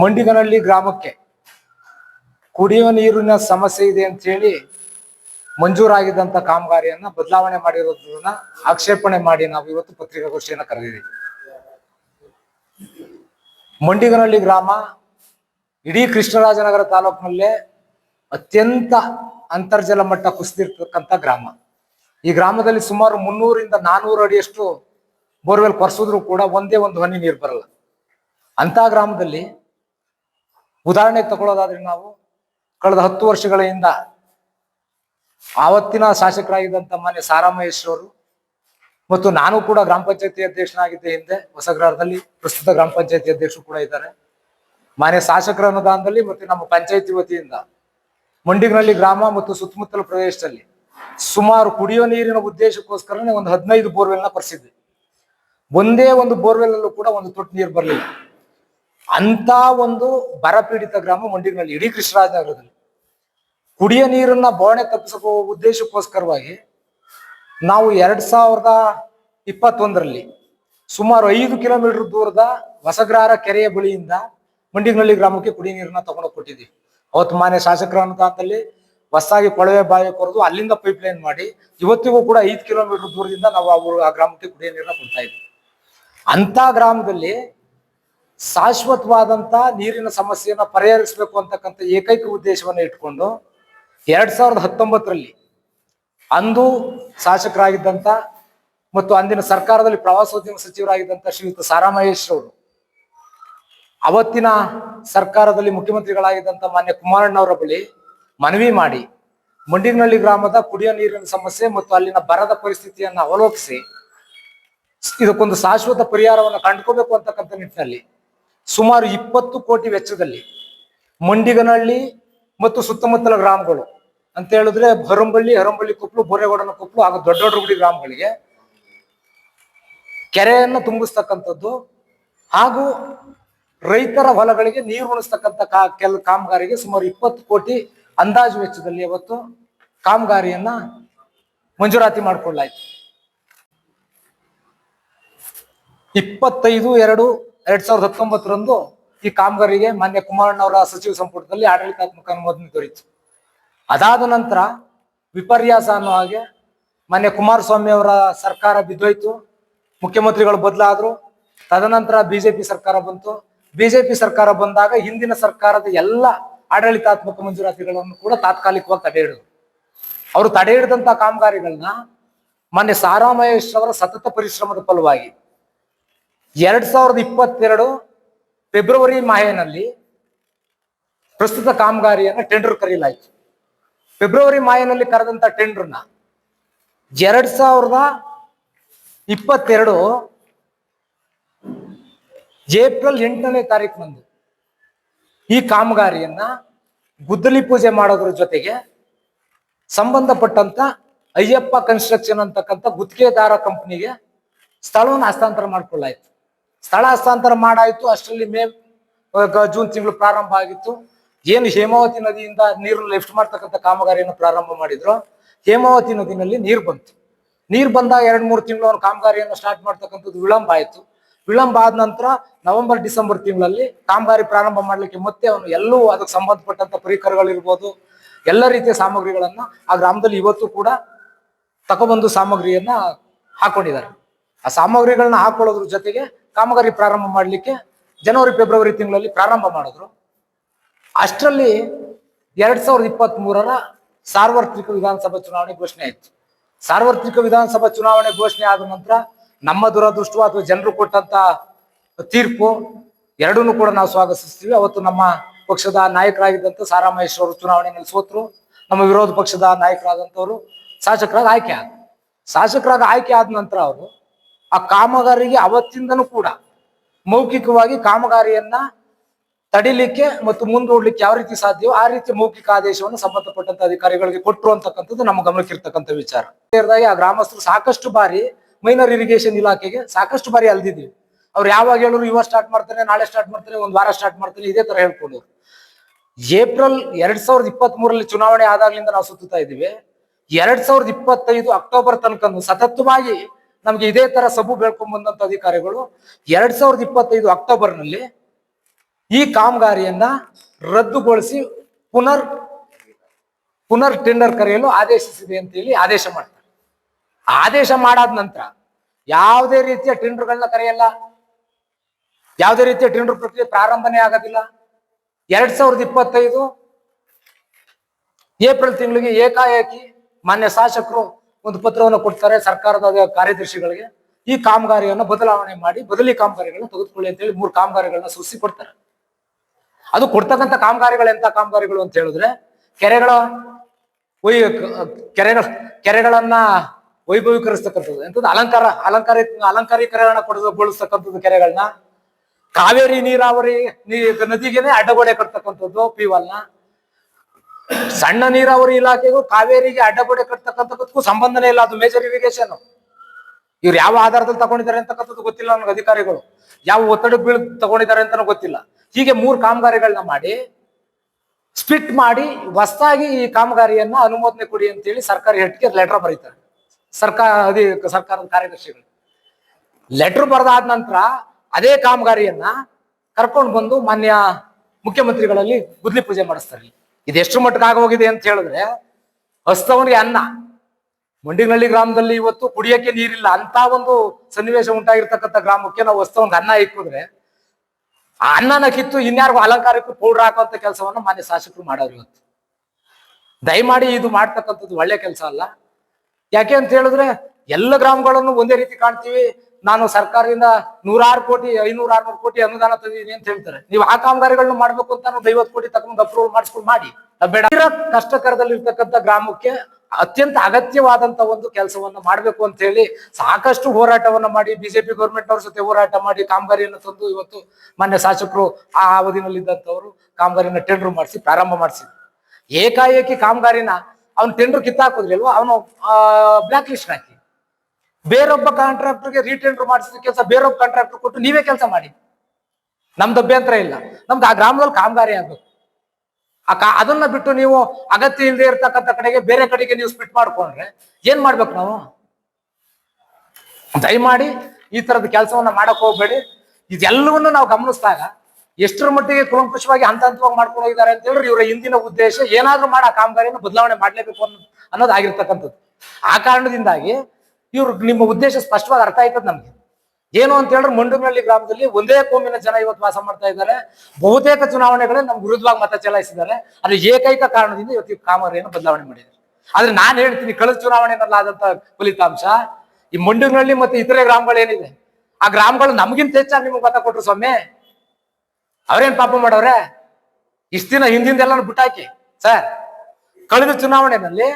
ಮಂಡಿಗನಹಳ್ಳಿ ಗ್ರಾಮಕ್ಕೆ ಕುಡಿಯುವ ನೀರಿನ ಸಮಸ್ಯೆ ಇದೆ ಅಂತ ಹೇಳಿ ಮಂಜೂರಾಗಿದ್ದಂತ ಕಾಮಗಾರಿಯನ್ನ ಬದಲಾವಣೆ ಮಾಡಿರೋದನ್ನ ಆಕ್ಷೇಪಣೆ ಮಾಡಿ ನಾವು ಇವತ್ತು ಪತ್ರಿಕಾಗೋಷ್ಠಿಯನ್ನ ಕರೆದಿದ್ದೀವಿ. ಮಂಡಿಗನಹಳ್ಳಿ ಗ್ರಾಮ ಇಡೀ ಕೃಷ್ಣರಾಜನಗರ ತಾಲೂಕಿನಲ್ಲೇ ಅತ್ಯಂತ ಅಂತರ್ಜಲ ಮಟ್ಟ ಕುಸಿದಿರ್ತಕ್ಕಂಥ ಗ್ರಾಮ. ಈ ಗ್ರಾಮದಲ್ಲಿ ಸುಮಾರು ಮುನ್ನೂರಿಂದ ನಾನೂರು ಅಡಿಯಷ್ಟು ಬೋರ್ವೆಲ್ ಕೊರೆಸಿದ್ರು ಕೂಡ ಒಂದೇ ಒಂದು ಹನಿ ನೀರು ಬರಲ್ಲ. ಅಂತ ಗ್ರಾಮದಲ್ಲಿ ಉದಾಹರಣೆ ತಗೊಳ್ಳೋದಾದ್ರೆ ನಾವು ಕಳೆದ ಹತ್ತು ವರ್ಷಗಳ ಹಿಂದ ಆವತ್ತಿನ ಶಾಸಕರಾಗಿದ್ದಂಥ ಮಾನ್ಯ ಸಾರಾಮಹೇಶ್ವರು ಮತ್ತು ನಾನು ಕೂಡ ಗ್ರಾಮ ಪಂಚಾಯತಿ ಅಧ್ಯಕ್ಷನಾಗಿದ್ದೆ ಹಿಂದೆ ಹೊಸಗ್ರಹದಲ್ಲಿ ಪ್ರಸ್ತುತ ಗ್ರಾಮ ಪಂಚಾಯತಿ ಅಧ್ಯಕ್ಷರು ಕೂಡ ಇದ್ದಾರೆ. ಮಾನ್ಯ ಶಾಸಕರ ಅನುದಾನದಲ್ಲಿ ಮತ್ತು ನಮ್ಮ ಪಂಚಾಯತಿ ವತಿಯಿಂದ ಮಂಡಿಗನಹಳ್ಳಿ ಗ್ರಾಮ ಮತ್ತು ಸುತ್ತಮುತ್ತಲ ಪ್ರದೇಶದಲ್ಲಿ ಸುಮಾರು ಕುಡಿಯೋ ನೀರಿನ ಉದ್ದೇಶಕ್ಕೋಸ್ಕರನೇ ಒಂದು ಹದಿನೈದು ಬೋರ್ವೆಲ್ನ ಕೊರೆಸಿದ್ವಿ. ಒಂದೇ ಒಂದು ಬೋರ್ವೆಲ್ ಅಲ್ಲೂ ಕೂಡ ಒಂದು ತೊಟ್ಟು ನೀರು ಬರಲಿಲ್ಲ. ಅಂತ ಒಂದು ಬರಪೀಡಿತ ಗ್ರಾಮ ಮಂಡಿಗಳಲ್ಲಿ ಇಡೀ ಕೃಷ್ಣರಾಜನಗರದಲ್ಲಿ ಕುಡಿಯ ನೀರನ್ನ ಬೋಣೆ ತಪ್ಪಿಸೋ ಉದ್ದೇಶಕ್ಕೋಸ್ಕರವಾಗಿ ನಾವು ಎರಡ್ ಸಾವಿರದ ಇಪ್ಪತ್ತೊಂದರಲ್ಲಿ ಸುಮಾರು ಐದು ಕಿಲೋಮೀಟರ್ ದೂರದ ಹೊಸಗ್ರಹಾರ ಕೆರೆಯ ಬಳಿಯಿಂದ ಮಂಡಿಗಳಲ್ಲಿ ಗ್ರಾಮಕ್ಕೆ ಕುಡಿಯ ನೀರನ್ನ ತಗೊಂಡು ಕೊಟ್ಟಿದ್ದೀವಿ ಅವತ್ತು ಮಾನ್ಯ ಶಾಸಕರ ಅನುದಾನದಲ್ಲಿ ಹೊಸದಾಗಿ ಕೊಳವೆ ಬಾವಿ ಕೊರೆದು ಅಲ್ಲಿಂದ ಪೈಪ್ ಲೈನ್ ಮಾಡಿ ಇವತ್ತಿಗೂ ಕೂಡ ಐದು ಕಿಲೋಮೀಟರ್ ದೂರದಿಂದ ನಾವು ಆ ಗ್ರಾಮಕ್ಕೆ ಕುಡಿಯ ನೀರನ್ನ ಕೊಡ್ತಾ ಇದ್ವಿ. ಅಂತ ಗ್ರಾಮದಲ್ಲಿ ಶಾಶ್ವತವಾದಂತ ನೀರಿನ ಸಮಸ್ಯೆಯನ್ನ ಪರಿಹರಿಸಬೇಕು ಅಂತಕ್ಕಂಥ ಏಕೈಕ ಉದ್ದೇಶವನ್ನು ಇಟ್ಕೊಂಡು ಎರಡ್ ಸಾವಿರದ ಹತ್ತೊಂಬತ್ತರಲ್ಲಿ ಅಂದು ಶಾಸಕರಾಗಿದ್ದಂತ ಮತ್ತು ಅಂದಿನ ಸರ್ಕಾರದಲ್ಲಿ ಪ್ರವಾಸೋದ್ಯಮ ಸಚಿವರಾಗಿದ್ದಂತ ಶ್ರೀಯುತ ಸಾರಾ ಮಹೇಶ್ ಅವರು, ಅವತ್ತಿನ ಸರ್ಕಾರದಲ್ಲಿ ಮುಖ್ಯಮಂತ್ರಿಗಳಾಗಿದ್ದಂತ ಮಾನ್ಯ ಕುಮಾರಣ್ಣವರ ಬಳಿ ಮನವಿ ಮಾಡಿ ಮಂಡಿಗನಹಳ್ಳಿ ಗ್ರಾಮದ ಕುಡಿಯೋ ನೀರಿನ ಸಮಸ್ಯೆ ಮತ್ತು ಅಲ್ಲಿನ ಬರದ ಪರಿಸ್ಥಿತಿಯನ್ನು ಅವಲೋಕಿಸಿ, ಇದಕ್ಕೊಂದು ಶಾಶ್ವತ ಪರಿಹಾರವನ್ನು ಕಂಡುಕೋಬೇಕು ಅಂತಕ್ಕಂಥ ನಿಟ್ಟಿನಲ್ಲಿ ಸುಮಾರು ಇಪ್ಪತ್ತು ಕೋಟಿ ವೆಚ್ಚದಲ್ಲಿ ಮಂಡಿಗನಹಳ್ಳಿ ಮತ್ತು ಸುತ್ತಮುತ್ತಲ ಗ್ರಾಮಗಳು. ಅಂತ ಹೇಳಿದ್ರೆ ಹರಂಬಳ್ಳಿ ಹರಂಬಳ್ಳಿ ಕೊಪ್ಪಲು ಬೋರೆಗೌಡನ ಕೊಪ್ಪಲು ಹಾಗೂ ದೊಡ್ಡ ದೊಡ್ಡ ಗುಡಿ ಗ್ರಾಮಗಳಿಗೆ ಕೆರೆಯನ್ನು ತುಂಬಿಸ್ತಕ್ಕಂಥದ್ದು ಹಾಗೂ ರೈತರ ಹೊಲಗಳಿಗೆ ನೀರು ಉಣಿಸ್ತಕ್ಕಂಥ ಕಾ, ಕೆಲ, ಕಾಮಗಾರಿಗೆ ಸುಮಾರು ಇಪ್ಪತ್ತು ಕೋಟಿ ಅಂದಾಜು ವೆಚ್ಚದಲ್ಲಿ ಅವತ್ತು ಕಾಮಗಾರಿಯನ್ನ ಮಂಜೂರಾತಿ ಮಾಡಿಕೊಳ್ಳಾಯ್ತು ಇಪ್ಪತ್ತೈದು, ಎರಡು ಎರಡ್ ಸಾವಿರದ ಹತ್ತೊಂಬತ್ತರಂದು ಈ ಕಾಮಗಾರಿಗೆ ಮಾನ್ಯ ಕುಮಾರಣ್ಣವರ ಸಚಿವ ಸಂಪುಟದಲ್ಲಿ ಆಡಳಿತಾತ್ಮಕ ಅನುಮೋದನೆ ದೊರೆಯಿತು ಅದಾದ ನಂತರ ವಿಪರ್ಯಾಸ ಅನ್ನೋ ಹಾಗೆ ಮಾನ್ಯ ಕುಮಾರಸ್ವಾಮಿ ಅವರ ಸರ್ಕಾರ ಬಿದ್ದೋಯ್ತು, ಮುಖ್ಯಮಂತ್ರಿಗಳು ಬದಲಾದ್ರು. ತದನಂತರ ಬಿಜೆಪಿ ಸರ್ಕಾರ ಬಂತು. ಬಿಜೆಪಿ ಸರ್ಕಾರ ಬಂದಾಗ ಹಿಂದಿನ ಸರ್ಕಾರದ ಎಲ್ಲ ಆಡಳಿತಾತ್ಮಕ ಮಂಜೂರಾತಿಗಳನ್ನು ಕೂಡ ತಾತ್ಕಾಲಿಕವಾಗಿ ತಡೆ ಹಿಡಿದ್ರು. ಅವರು ತಡೆ ಹಿಡಿದಂತ ಕಾಮಗಾರಿಗಳನ್ನ ಮಾನ್ಯ ಸಾರಾ ಮಹೇಶ್ ಅವರ ಸತತ ಪರಿಶ್ರಮದ ಫಲವಾಗಿ ಎರಡ್ ಸಾವಿರದ ಇಪ್ಪತ್ತೆರಡು ಫೆಬ್ರವರಿ ಮಾಹೆನಲ್ಲಿ ಪ್ರಸ್ತುತ ಕಾಮಗಾರಿಯನ್ನು ಟೆಂಡರ್ ಕರೆಯಲಾಯಿತು. ಫೆಬ್ರವರಿ ಮಾಹೆನಲ್ಲಿ ಕರೆದಂತ ಟೆಂಡರ್ನ ಎರಡ್ ಸಾವಿರದ ಇಪ್ಪತ್ತೆರಡು ಏಪ್ರಿಲ್ ಎಂಟನೇ ತಾರೀಕಿನಂದು ಈ ಕಾಮಗಾರಿಯನ್ನ ಗುದ್ದಲಿ ಪೂಜೆ ಮಾಡೋದ್ರ ಜೊತೆಗೆ ಸಂಬಂಧಪಟ್ಟಂತ ಅಯ್ಯಪ್ಪ ಕನ್ಸ್ಟ್ರಕ್ಷನ್ ಅಂತಕ್ಕಂಥ ಗುತ್ತಿಗೆದಾರ ಕಂಪನಿಗೆ ಸ್ಥಳವನ್ನು ಹಸ್ತಾಂತರ ಮಾಡ್ಕೊಳ್ಳಾಯ್ತು. ಸ್ಥಳ ಹಸ್ತಾಂತರ ಮಾಡಾಯ್ತು. ಅಷ್ಟರಲ್ಲಿ ಮೇ ಜೂನ್ ತಿಂಗಳು ಪ್ರಾರಂಭ ಆಗಿತ್ತು. ಏನು ಹೇಮಾವತಿ ನದಿಯಿಂದ ನೀರು ಲಿಫ್ಟ್ ಮಾಡ್ತಕ್ಕಂಥ ಕಾಮಗಾರಿಯನ್ನು ಪ್ರಾರಂಭ ಮಾಡಿದ್ರು. ಹೇಮಾವತಿ ನದಿನಲ್ಲಿ ನೀರು ಬಂತು. ನೀರು ಬಂದಾಗ ಎರಡ್ ಮೂರು ತಿಂಗಳು ಅವನು ಕಾಮಗಾರಿಯನ್ನು ಸ್ಟಾರ್ಟ್ ಮಾಡ್ತಕ್ಕಂಥದ್ದು ವಿಳಂಬ ಆಯಿತು. ವಿಳಂಬ ಆದ ನಂತರ ನವೆಂಬರ್, ಡಿಸೆಂಬರ್ ತಿಂಗಳಲ್ಲಿ ಕಾಮಗಾರಿ ಪ್ರಾರಂಭ ಮಾಡಲಿಕ್ಕೆ ಮತ್ತೆ ಅವನು ಎಲ್ಲೂ ಅದಕ್ಕೆ ಸಂಬಂಧಪಟ್ಟಂತ ಪರಿಕರಗಳಿರ್ಬೋದು, ಎಲ್ಲ ರೀತಿಯ ಸಾಮಗ್ರಿಗಳನ್ನ ಆ ಗ್ರಾಮದಲ್ಲಿ ಇವತ್ತು ಕೂಡ ತಗೊಬಂದು ಸಾಮಗ್ರಿಯನ್ನ ಹಾಕೊಂಡಿದ್ದಾರೆ. ಆ ಸಾಮಗ್ರಿಗಳನ್ನ ಹಾಕೊಳ್ಳೋದ್ರ ಜೊತೆಗೆ ಕಾಮಗಾರಿ ಪ್ರಾರಂಭ ಮಾಡಲಿಕ್ಕೆ ಜನವರಿ, ಫೆಬ್ರವರಿ ತಿಂಗಳಲ್ಲಿ ಪ್ರಾರಂಭ ಮಾಡಿದ್ರು. ಅಷ್ಟರಲ್ಲಿ ಎರಡ್ ಸಾವಿರದ ಇಪ್ಪತ್ತ್ ಮೂರರ ಸಾರ್ವತ್ರಿಕ ವಿಧಾನಸಭಾ ಚುನಾವಣೆ ಘೋಷಣೆ ಆಯ್ತು. ಸಾರ್ವತ್ರಿಕ ವಿಧಾನಸಭಾ ಚುನಾವಣೆ ಘೋಷಣೆ ಆದ ನಂತರ ನಮ್ಮ ದುರದೃಷ್ಟ ಅಥವಾ ಜನರು ಕೊಟ್ಟಂತ ತೀರ್ಪು, ಎರಡನ್ನೂ ಕೂಡ ನಾವು ಸ್ವಾಗತಿಸ್ತೀವಿ. ಅವತ್ತು ನಮ್ಮ ಪಕ್ಷದ ನಾಯಕರಾಗಿದ್ದಂತ ಸಾರಾ ಮಹೇಶ್ ಅವರು ಚುನಾವಣೆಯಲ್ಲಿ ಸೋತರು ನಮ್ಮ ವಿರೋಧ ಪಕ್ಷದ ನಾಯಕರಾದಂಥವರು ಶಾಸಕರಾಗಿ ಆಯ್ಕೆ ಆದ ಶಾಸಕರಾಗಿ ಆಯ್ಕೆ ಆದ ನಂತರ ಅವರು ಆ ಕಾಮಗಾರಿಗೆ ಅವತ್ತಿಂದನೂ ಕೂಡ ಮೌಖಿಕವಾಗಿ ಕಾಮಗಾರಿಯನ್ನ ತಡಿಲಿಕ್ಕೆ ಮತ್ತು ಮುಂದೂಡ್ಲಿಕ್ಕೆ ಯಾವ ರೀತಿ ಸಾಧ್ಯವೋ ಆ ರೀತಿ ಮೌಖಿಕ ಆದೇಶವನ್ನು ಸಂಬಂಧಪಟ್ಟಂತ ಅಧಿಕಾರಿಗಳಿಗೆ ಕೊಟ್ಟರು ಅಂತಕ್ಕಂಥದ್ದು ನಮ್ಮ ಗಮನಕ್ಕಿರ್ತಕ್ಕಂಥ ವಿಚಾರ. ಸೇರಿದಾಗೆ ಆ ಗ್ರಾಮಸ್ಥರು ಸಾಕಷ್ಟು ಬಾರಿ ಮೈನರ್ ಇರಿಗೇಷನ್ ಇಲಾಖೆಗೆ ಸಾಕಷ್ಟು ಬಾರಿ ಅಲ್ದಿದ್ವಿ. ಅವ್ರು ಯಾವಾಗ ಹೇಳಿದ್ರು ಇವಾಗ ಸ್ಟಾರ್ಟ್ ಮಾಡ್ತಾರೆ, ನಾಳೆ ಸ್ಟಾರ್ಟ್ ಮಾಡ್ತಾರೆ, ಒಂದ್ ವಾರ ಸ್ಟಾರ್ಟ್ ಮಾಡ್ತಾರೆ, ಇದೇ ತರ ಹೇಳ್ಕೊಂಡು ಏಪ್ರಿಲ್ ಎರಡ್ ಸಾವಿರದ ಇಪ್ಪತ್ತ್ ಮೂರಲ್ಲಿ ಚುನಾವಣೆ ಆದಾಗ್ಲಿಂದ ನಾವು ಸುತ್ತುತ್ತಾ ಇದ್ದೀವಿ. ಎರಡ್ ಸಾವಿರದ ಇಪ್ಪತ್ತೈದು ಅಕ್ಟೋಬರ್ ತನಕ ಸತತವಾಗಿ ನಮ್ಗೆ ಇದೇ ತರ ಸಬು ಬೆಳ್ಕೊಂಡ್ ಬಂದಂತ ಅಧಿಕಾರಿಗಳು ಎರಡ್ ಸಾವಿರದ ಇಪ್ಪತ್ತೈದು ಅಕ್ಟೋಬರ್ನಲ್ಲಿ ಈ ಕಾಮಗಾರಿಯನ್ನ ರದ್ದುಗೊಳಿಸಿ ಪುನರ್ ಪುನರ್ ಟೆಂಡರ್ ಕರೆಯಲು ಆದೇಶಿಸಿದೆ ಅಂತ ಹೇಳಿ ಆದೇಶ ಮಾಡ್ತಾರೆ. ಆದೇಶ ಮಾಡಾದ ನಂತರ ಯಾವುದೇ ರೀತಿಯ ಟೆಂಡರ್ಗಳನ್ನ ಕರೆಯಲ್ಲ. ಯಾವುದೇ ರೀತಿಯ ಟೆಂಡರ್ ಪ್ರಕ್ರಿಯೆ ಪ್ರಾರಂಭನೇ ಆಗೋದಿಲ್ಲ. ಎರಡ್ ಸಾವಿರದ ಇಪ್ಪತ್ತೈದು ಏಪ್ರಿಲ್ ತಿಂಗಳಿಗೆ ಏಕಾಏಕಿ ಮಾನ್ಯ ಶಾಸಕರು ಒಂದು ಪತ್ರವನ್ನು ಕೊಡ್ತಾರೆ ಸರ್ಕಾರದ ಕಾರ್ಯದರ್ಶಿಗಳಿಗೆ. ಈ ಕಾಮಗಾರಿಯನ್ನು ಬದಲಾವಣೆ ಮಾಡಿ ಬದಲಿ ಕಾಮಗಾರಿಗಳನ್ನ ತೆಗೆದುಕೊಳ್ಳಿ ಅಂತೇಳಿ ಮೂರು ಕಾಮಗಾರಿಗಳನ್ನ ಸೃಷ್ಟಿ ಕೊಡ್ತಾರೆ. ಅದು ಕೊಡ್ತಕ್ಕಂಥ ಕಾಮಗಾರಿಗಳು ಎಂತ ಕಾಮಗಾರಿಗಳು ಅಂತ ಹೇಳಿದ್ರೆ, ಕೆರೆಗಳ ವೈ ಕೆರೆಗಳ ಕೆರೆಗಳನ್ನ ವೈಭವೀಕರಿಸ್ತಕ್ಕಂಥದ್ದು. ಎಂಥದ್ದು ಅಲಂಕಾರ ಅಲಂಕಾರ ಅಲಂಕಾರೀಕರಣ ಕೊಡಗೊಳಿಸ್ತಕ್ಕಂಥದ್ದು ಕೆರೆಗಳನ್ನ. ಕಾವೇರಿ ನೀರಾವರಿ ನೀ, ನದಿಗೆನೆ ಅಡ್ಡಗೋಡೆ ಕಟ್ತಕ್ಕಂಥದ್ದು ಪಿವಲ್ನ ಸಣ್ಣ ನೀರಾವರಿ ಇಲಾಖೆಗೂ ಕಾವೇರಿಗೆ ಅಡ್ಡಪಡೆ ಕಟ್ತಕ್ಕಂಥದ್ದಕ್ಕೂ ಸಂಬಂಧನೇ ಇಲ್ಲ. ಅದು ಮೇಜರ್ ಇರಿಗೇಷನ್ ಇವ್ರು ಯಾವ ಆಧಾರದಲ್ಲಿ ತಗೊಂಡಿದ್ದಾರೆ ಅಂತಕ್ಕಂಥದ್ದು ಗೊತ್ತಿಲ್ಲ ನನಗೆ ಅಧಿಕಾರಿಗಳು. ಯಾವ ಒತ್ತಡ ಬೀಳ್ ತಗೊಂಡಿದ್ದಾರೆ ಅಂತ ಗೊತ್ತಿಲ್ಲ. ಹೀಗೆ ಮೂರು ಕಾಮಗಾರಿಗಳನ್ನ ಮಾಡಿ ಸ್ಪಿಟ್ ಮಾಡಿ, ಹೊಸದಾಗಿ ಈ ಕಾಮಗಾರಿಯನ್ನ ಅನುಮೋದನೆ ಕೊಡಿ ಅಂತೇಳಿ ಸರ್ಕಾರಿ ಹೆಡ್ಗೆ ಲೆಟರ್ ಬರೀತಾರೆ. ಸರ್ಕಾರ ಅದೇ ಸರ್ಕಾರದ ಕಾರ್ಯದರ್ಶಿಗಳು. ಲೆಟರ್ ಬರೆದಾದ ನಂತರ ಅದೇ ಕಾಮಗಾರಿಯನ್ನ ಕರ್ಕೊಂಡು ಬಂದು ಮಾನ್ಯ ಮುಖ್ಯಮಂತ್ರಿಗಳಲ್ಲಿ ಗುದ್ಲಿ ಪೂಜೆ ಮಾಡಿಸ್ತಾರೆ. ಇದು ಮಟ್ಟಕ್ಕೆ ಆಗೋಗಿದೆ ಅಂತ ಹೇಳಿದ್ರೆ ಹಸ್ತವನಿಗೆ ಅನ್ನ. ಮಂಡಿನಹಳ್ಳಿ ಗ್ರಾಮದಲ್ಲಿ ಇವತ್ತು ಕುಡಿಯಕ್ಕೆ ನೀರಿಲ್ಲ, ಅಂತ ಒಂದು ಸನ್ನಿವೇಶ ಉಂಟಾಗಿರ್ತಕ್ಕಂಥ ಗ್ರಾಮಕ್ಕೆ ನಾವು ಹೊಸ್ತವನ್ಗೆ ಅನ್ನ ಇಕ್ಕಿದ್ರೆ, ಆ ಅನ್ನನ ಕಿತ್ತು ಇನ್ಯಾರಿಗೂ ಅಲಂಕಾರಕ್ಕೂ ಪೌಡ್ರ್ ಹಾಕುವಂತ ಕೆಲಸವನ್ನ ಮಾನ್ಯ ಶಾಸಕರು ಮಾಡೋರು ಇವತ್ತು. ದಯಮಾಡಿ ಇದು ಮಾಡ್ತಕ್ಕಂಥದ್ದು ಒಳ್ಳೆ ಕೆಲಸ ಅಲ್ಲ. ಯಾಕೆ ಅಂತ ಹೇಳಿದ್ರೆ, ಎಲ್ಲ ಗ್ರಾಮಗಳನ್ನು ಒಂದೇ ರೀತಿ ಕಾಣ್ತೀವಿ. ನಾನು ಸರ್ಕಾರದಿಂದ ನೂರಾರು ಕೋಟಿ, ಐನೂರ ಆರ್ನೂರು ಕೋಟಿ ಅನುದಾನ ತಂದಿದ್ದೀನಿ ಅಂತ ಹೇಳ್ತಾರೆ. ನೀವು ಆ ಕಾಮಗಾರಿಗಳನ್ನ ಮಾಡ್ಬೇಕು ಅಂತ ಒಂದು ಐವತ್ತು ಕೋಟಿ ತಗೊಂಡು ಅಪ್ರೂವಲ್ ಮಾಡಿಸ್ಕೊಂಡು ಮಾಡಿ. ಬೇಡ. ಕಷ್ಟಕರದಲ್ಲಿರ್ತಕ್ಕಂಥ ಗ್ರಾಮಕ್ಕೆ ಅತ್ಯಂತ ಅಗತ್ಯವಾದಂತ ಒಂದು ಕೆಲಸವನ್ನ ಮಾಡಬೇಕು ಅಂತ ಹೇಳಿ ಸಾಕಷ್ಟು ಹೋರಾಟವನ್ನ ಮಾಡಿ ಬಿಜೆಪಿ ಗೌರ್ಮೆಂಟ್ ಅವ್ರ ಜೊತೆ ಹೋರಾಟ ಮಾಡಿ, ಕಾಮಗಾರಿಯನ್ನು ತಂದು ಇವತ್ತು ಮಾನ್ಯ ಶಾಸಕರು ಆ ಅವಧಿನಲ್ಲಿ ಇದ್ದಂಥವ್ರು ಟೆಂಡರ್ ಮಾಡಿಸಿ, ಪ್ರಾರಂಭ ಮಾಡಿಸಿದ್ರು. ಏಕಾಏಕಿ ಕಾಮಗಾರಿನ ಅವ್ನು ಟೆಂಡರ್ ಕಿತ್ತಾಕೋದ್ರಲ್ವಾ ಅವನು ಬ್ಲಾಕ್ ಲಿಸ್ಟ್ ಹಾಕಿ. ಬೇರೊಬ್ಬ ಕಾಂಟ್ರಾಕ್ಟರ್ಗೆ ರೀಟೆಂಡರ್ ಮಾಡಿಸಿದ ಕೆಲಸ ಬೇರೊಬ್ಬ ಕಾಂಟ್ರಾಕ್ಟರ್ ಕೊಟ್ಟು ನೀವೇ ಕೆಲಸ ಮಾಡಿ. ನಮ್ದು ಅಭ್ಯಂತರ ಇಲ್ಲ. ನಮ್ದು ಆ ಗ್ರಾಮದಲ್ಲಿ ಕಾಮಗಾರಿ ಆಗ್ಬೇಕು. ಆ ಅದನ್ನ ಬಿಟ್ಟು ನೀವು ಅಗತ್ಯ ಇಲ್ಲದೆ ಇರ್ತಕ್ಕಂಥ ಕಡೆಗೆ ಬೇರೆ ಕಡೆಗೆ ನೀವು ಸ್ಪಿಟ್ ಮಾಡ್ಕೊಂಡ್ರೆ ಏನ್ ಮಾಡ್ಬೇಕು ನಾವು? ದಯಮಾಡಿ ಈ ತರದ ಕೆಲಸವನ್ನ ಮಾಡಕ್ ಹೋಗ್ಬೇಡಿ. ಇದೆಲ್ಲವನ್ನು ನಾವು ಗಮನಿಸಿದಾಗ ಎಷ್ಟರ ಮಟ್ಟಿಗೆ ಕುಲಂಕುಷವಾಗಿ ಹಂತ ಹಂತವಾಗಿ ಮಾಡ್ಕೊಂಡು ಹೋಗಿದ್ದಾರೆ ಅಂತ ಹೇಳಿದ್ರೆ ಇವರ ಹಿಂದಿನ ಉದ್ದೇಶ ಏನಾದ್ರೂ ಮಾಡಿ ಆ ಕಾಮಗಾರಿಯನ್ನು ಬದಲಾವಣೆ ಮಾಡ್ಲೇಬೇಕು ಅನ್ನೋ ಅನ್ನೋದು ಆಗಿರ್ತಕ್ಕಂಥದ್ದು ಆ ಕಾರಣದಿಂದಾಗಿ ಇವ್ರು ನಿಮ್ಮ ಉದ್ದೇಶ ಸ್ಪಷ್ಟವಾಗಿ ಅರ್ಥ ಆಯ್ತದ ನಮ್ಗೆ? ಏನು ಅಂತ ಹೇಳಿದ್ರೆ ಮಂಡನಹಳ್ಳಿ ಗ್ರಾಮದಲ್ಲಿ ಒಂದೇ ಕೋಮಿನ ಜನ ಇವತ್ತು ವಾಸ ಮಾಡ್ತಾ ಇದ್ದಾರೆ. ಬಹುತೇಕ ಚುನಾವಣೆಗಳೇ ನಮ್ಗೆ ವಿರುದ್ಧವಾಗಿ ಮತ ಚಲಾಯಿಸಿದ್ದಾರೆ. ಅದು ಏಕೈಕ ಕಾರಣದಿಂದ ಇವತ್ತು ಕಾಮಗಾರಿಯನ್ನು ಬದಲಾವಣೆ ಮಾಡಿದ್ದಾರೆ. ಆದ್ರೆ ನಾನು ಹೇಳ್ತೀನಿ, ಕಳೆದ ಚುನಾವಣೆನಲ್ಲಿ ಆದಂತ ಫಲಿತಾಂಶ, ಈ ಮಂಡನಹಳ್ಳಿ ಮತ್ತೆ ಇತರೆ ಗ್ರಾಮಗಳೇನಿದೆ ಆ ಗ್ರಾಮಗಳು ನಮಗಿಂತ ಹೆಚ್ಚಾಗಿ ನಿಮಗೆ ಮತ ಕೊಟ್ರು ಸ್ವಾಮಿ. ಅವ್ರೇನ್ ಪಾಪ ಮಾಡವ್ರೆ ಇಷ್ಟ ದಿನ ಹಿಂದಿಂದೆಲ್ಲ ಬಿಟ್ಟಾಕಿ. ಸರ್, ಕಳೆದ ಚುನಾವಣೆಯಲ್ಲಿ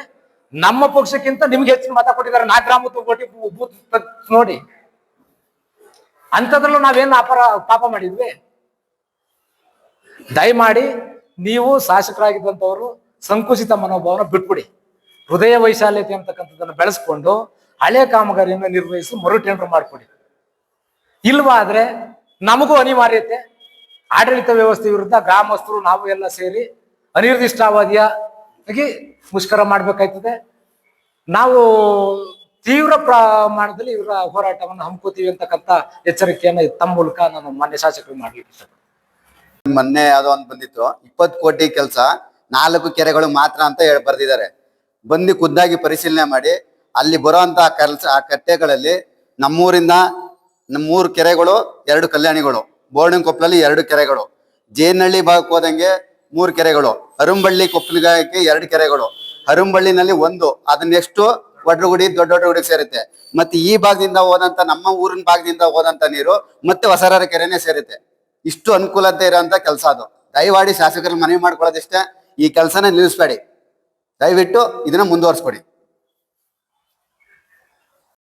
ನಮ್ಮ ಪಕ್ಷಕ್ಕಿಂತ ನಿಮ್ಗೆ ಹೆಚ್ಚಿನ ಮತ ಕೊಟ್ಟಿದ್ದಾರೆ. ನಾಲ್ಕು ಗ್ರಾಮದ ಕೊಟ್ಟಿ ಬೂತ್ ನೋಡಿ. ಅಂಥದ್ರಲ್ಲೂ ನಾವೇನು ಅಪರ ಪಾಪ ಮಾಡಿದ್ವಿ? ದಯಮಾಡಿ ನೀವು ಶಾಸಕರಾಗಿದ್ದಂಥವ್ರು ಸಂಕುಚಿತ ಮನೋಭಾವನ ಬಿಟ್ಬಿಡಿ. ಹೃದಯ ವೈಶಾಲ್ಯತೆ ಅಂತಕ್ಕಂಥದ್ದನ್ನು ಬೆಳೆಸ್ಕೊಂಡು ಹಳೆ ಕಾಮಗಾರಿಯನ್ನು ನಿರ್ವಹಿಸಿ ಮರು ಟೆಂಡರ್ ಮಾಡಿಕೊಡಿ ಇಲ್ವಾದ್ರೆ ನಮಗೂ ಅನಿವಾರ್ಯತೆ, ಆಡಳಿತ ವ್ಯವಸ್ಥೆ ವಿರುದ್ಧ ಗ್ರಾಮಸ್ಥರು ನಾವು ಎಲ್ಲ ಸೇರಿ ಅನಿರ್ದಿಷ್ಟಾವಧಿಯಾಗಿ ಮುಷ್ಕರ ಮಾಡ್ಬೇಕಾಯ್ತದೆ. ನಾವು ತೀವ್ರ ಪ್ರಮಾಣದಲ್ಲಿ ಇವರ ಹೋರಾಟವನ್ನು ಹಮ್ಕೋತೀವಿ ಅಂತಕ್ಕಂಥ ಎಚ್ಚರಿಕೆಯನ್ನು ತಮ್ಮ ಮೂಲಕ ನಾನು ಮಾನ್ಯ ಶಾಸಕರು ಮಾಡ್ಲಿಕ್ಕೆ ಮೊನ್ನೆ ಯಾವ್ದೋ ಒಂದು ಬಂದಿತ್ತು, ಇಪ್ಪತ್ತು ಕೋಟಿ ಕೆಲಸ, ನಾಲ್ಕು ಕೆರೆಗಳು ಮಾತ್ರ ಅಂತ ಹೇಳಿ ಬರ್ದಿದ್ದಾರೆ. ಬಂದು ಖುದ್ದಾಗಿ ಪರಿಶೀಲನೆ ಮಾಡಿ, ಅಲ್ಲಿ ಬರುವಂತ ಕೆಲಸ, ಆ ಕಟ್ಟೆಗಳಲ್ಲಿ ನಮ್ಮೂರಿಂದ ನಮ್ಮೂರು ಕೆರೆಗಳು, ಎರಡು ಕಲ್ಯಾಣಿಗಳು ಬೋರ್ಡಿಂಗ್ ಕೊಪ್ಪಲಲ್ಲಿ ಎರಡು ಕೆರೆಗಳು, ಜೇನಹಳ್ಳಿ ಭಾಗಕ್ಕೆ ಹೋದಂಗೆ ಮೂರು ಕೆರೆಗಳು, ಅರುಂಬಳ್ಳಿ ಕೊಪ್ಪಲಿಗಾಯಕ್ಕೆ ಎರಡು ಕೆರೆಗಳು ಅರುಂಬಳ್ಳಿನಲ್ಲಿ ಒಂದು. ಅದನ್ನೆಷ್ಟು ನೆಕ್ಸ್ಟ್ ವಡ್ರಗುಡಿ ದೊಡ್ಡ ದೊಡ್ಡ ಸೇರುತ್ತೆ. ಮತ್ತೆ ಈ ಭಾಗದಿಂದ ಹೋದಂತ ನಮ್ಮ ಊರಿನ ಭಾಗದಿಂದ ಹೋದಂತ ನೀರು ಮತ್ತೆ ಹೊಸರರ ಕೆರೆನೇ ಸೇರುತ್ತೆ. ಇಷ್ಟು ಅನುಕೂಲತೆ ಇರೋಂತ ಕೆಲಸ ಅದು. ದಯವಾಡಿ ಶಾಸಕರು ಮನವಿ ಮಾಡ್ಕೊಳ್ಳೋದಿಷ್ಟೇ. ಈ ಕೆಲಸನ ನಿಲ್ಲಿಸ್ಬೇಡಿ. ದಯವಿಟ್ಟು ಇದನ್ನ ಮುಂದುವರಿಸ್ಕೊಡಿ.